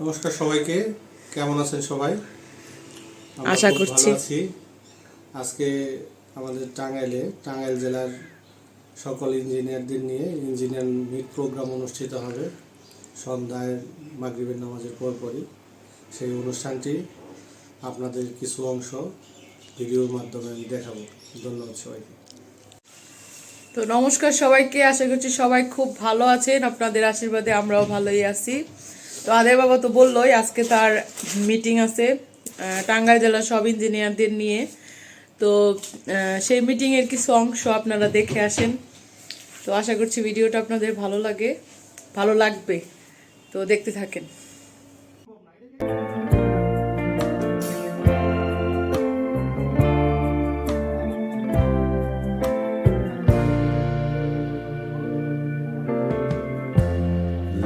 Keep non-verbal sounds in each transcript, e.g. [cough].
নমস্কার সবাইকে। কেমন আছেন সবাই? আশা করছি। আছি। আজকে আমাদের টাঙ্গাইলে টাঙ্গাইল জেলার সকল ইঞ্জিনিয়ারদের নিয়ে ইঞ্জিনিয়ার মিট প্রোগ্রাম অনুষ্ঠিত হবে। সন্ধ্যায় মাগরিবের নামাজের পরপরই। সেই অনুষ্ঠানটি আপনাদের কিছু অংশ ভিডিওর মাধ্যমে আমি দেখাবো। ধন্যবাদ সবাইকে। তো নমস্কার সবাইকে। আশা করছি সবাই খুব ভালো আছেন। আপনাদের আশীর্বাদে আমরাও ভালোই আছি। তো আদের বাবা তো বললোই আজকে তার মিটিং আছে টাঙ্গাইল জেলার সব ইঞ্জিনিয়ারদের নিয়ে। তো সেই মিটিংয়ের কিছু অংশ আপনারা দেখে আসেন। তো আশা করছি ভিডিওটা আপনাদের ভালো লাগে ভালো লাগবে। তো দেখতে থাকেন।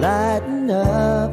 Lighten up,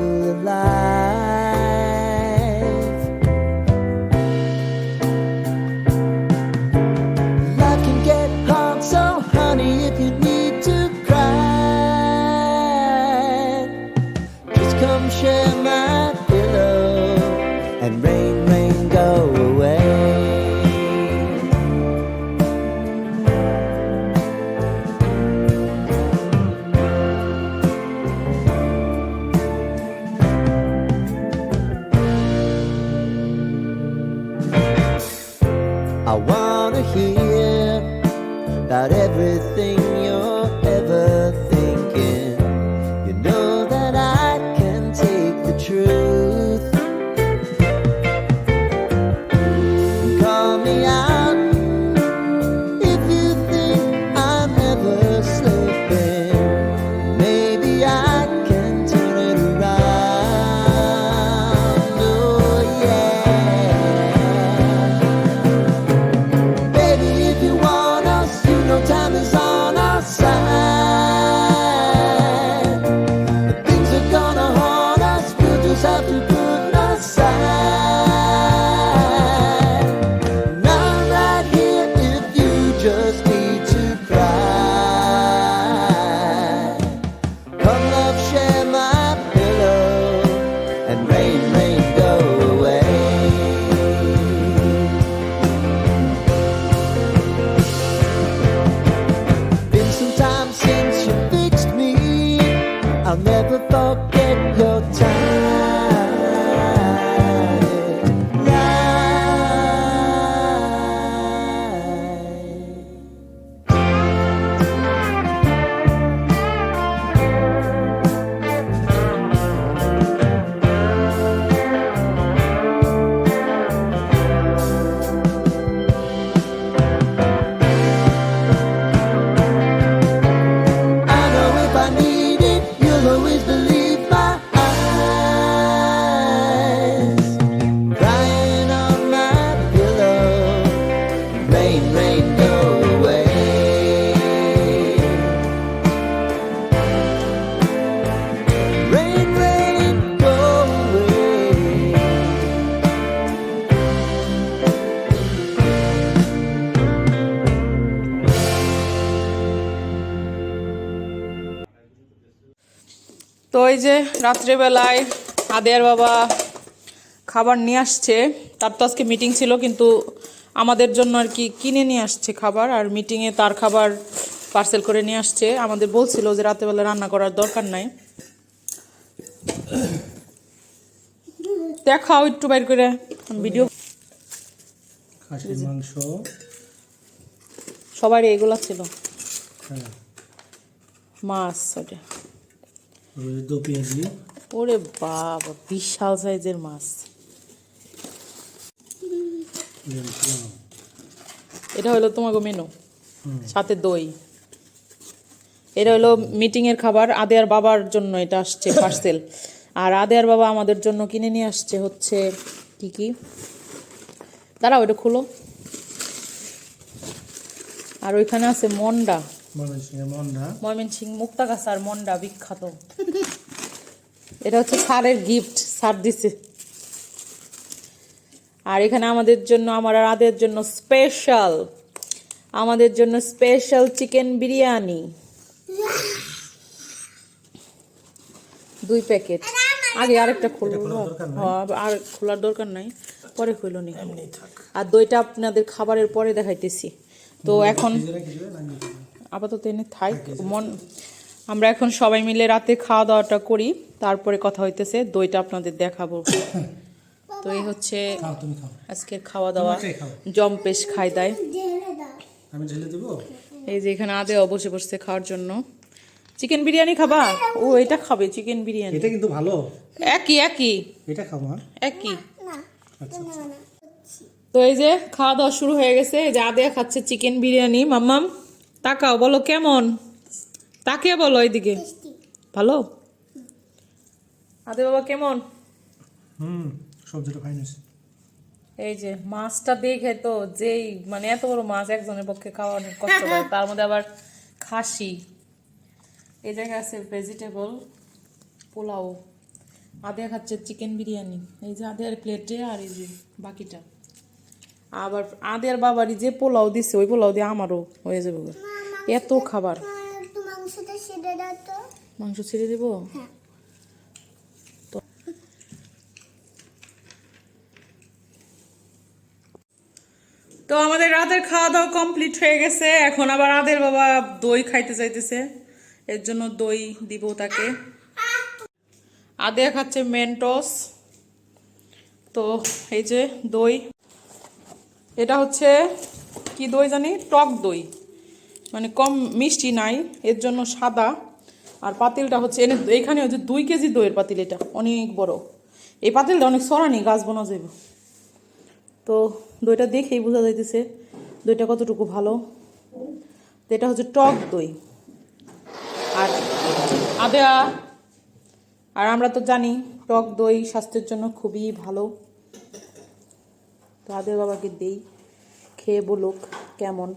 I wanna hear about everything you're ever thinking. You know that I can take the truth. I never thought তো এই যে রাত্রেবেলায় আদের বাবা খাবার নিয়ে আসছে তার তো আজকে মিটিং ছিল কিন্তু আমাদের জন্য আর কি কিনে নিয়ে আসছে খাবার আর মিটিংয়ে তার খাবার পার্সেল করে নিয়ে আসছে। আমাদের বলছিল যে রাতেবেলা রান্না করার দরকার নাই। দেখাও একটু বাইর করে ভিডিও খাসির মাংস। সবারই এগুলা ছিল। হ্যাঁ। মাছ ওটা দো পেঁয়াজি ওরে বাবা বিশাল সাইজের মাছ। এটা হলো তোমাকে মেনু সাথে দই। এটা হলো মিটিং এর খাবার আদেয়ার বাবার জন্য এটা আসছে পার্সেল আর আদেয়ার বাবা আমাদের জন্য কিনে নিয়ে আসছে হচ্ছে কি কি? দাঁড়াও এটা খুলো। আর ওইখানে আছে মন্ডা। ময়মনসিং মুক্তাগাছার মন্ডা বিখ্যাত। এটা হচ্ছে স্যারের গিফট স্যার দিছে। আর এখানে আমাদের জন্য আমার আদের জন্য স্পেশাল আমাদের জন্য স্পেশাল চিকেন বিরিয়ানি। দুই প্যাকেট আগে আরেকটা খুলবো হ্যাঁ, আর খোলার দরকার নাই। পরে খুলো নি। আর দইটা আপনাদের খাবারের পরে দেখাইতেছি। তো এখন আপাতত এনে থাক মন আমরা এখন সবাই মিলে রাতে খাওয়া দাওয়াটা করি তারপরে কথা হইতেছে দইটা আপনাদের দেখাবো তো এই হচ্ছে আজকের খাওয়া দাওয়া? জম্পেশ খাই দেয় আমি ঢেলে দেবো এই যে এখানে আদে বসে বসে খাওয়ার জন্য চিকেন বিরিয়ানি খাবা ও এটা খাবে চিকেন বিরিয়ানি এটা কিন্তু ভালো একই একই এটা খাব একই আচ্ছা আচ্ছা। তো এই যে খাওয়া দাওয়া শুরু হয়ে গেছে এই যে আদেয়া খাচ্ছে চিকেন বিরিয়ানি মাম্মাম তাকাও বলো কেমন? তাকে বলো এইদিকে। ভালো? আদে বাবা কেমন? হুম সবজিটা ফাইন হয়েছে এই যে মাছটা দেখে তো যেই মানে এত বড় মাছ একজনের পক্ষে খাওয়া অনেক কষ্ট হয় [laughs] তার মধ্যে আবার খাসি। এই জায়গায় আছে ভেজিটেবল পোলাও। আদে খাচ্ছে চিকেন বিরিয়ানি। এই যে আদেয়ার প্লেটে আর এই যে বাকিটা। আবার আদেয়ার বাবারই যে পোলাও দিছে ওই পোলাও দিয়ে আমারও হয়ে যাবে। এত খাবার। মাংস ছেড়ে দেবো? হ্যাঁ। তো। আমাদের রাতের খাওয়া দাওয়া কমপ্লিট হয়ে গেছে। এখন আবার আদের বাবা দই খাইতে চাইতেছে এর জন্য দই দিব তাকে। আদে খাচ্ছে মেন্টস তো এই যে দই। এটা হচ্ছে কি দই জানি? টক দই। মানে কম মিষ্টি নাই, এর জন্য সাদা। আর পাতিলটা হচ্ছে, এনে এখানে হচ্ছে দুই কেজি দইয়ের পাতিল এটা, অনেক বড়। এই পাতিলটা অনেক সরানি, গাছ বোনা যাবে তো দইটা দেখেই বোঝা যাইতেছে দইটা কতটুকু ভালো। তো এটা হচ্ছে টক দই। আর আদেয়া আর আমরা তো জানি টক দই স্বাস্থ্যের জন্য খুবই ভালো। তো আদের বাবাকে দেই, খেয়ে বলুক কেমন।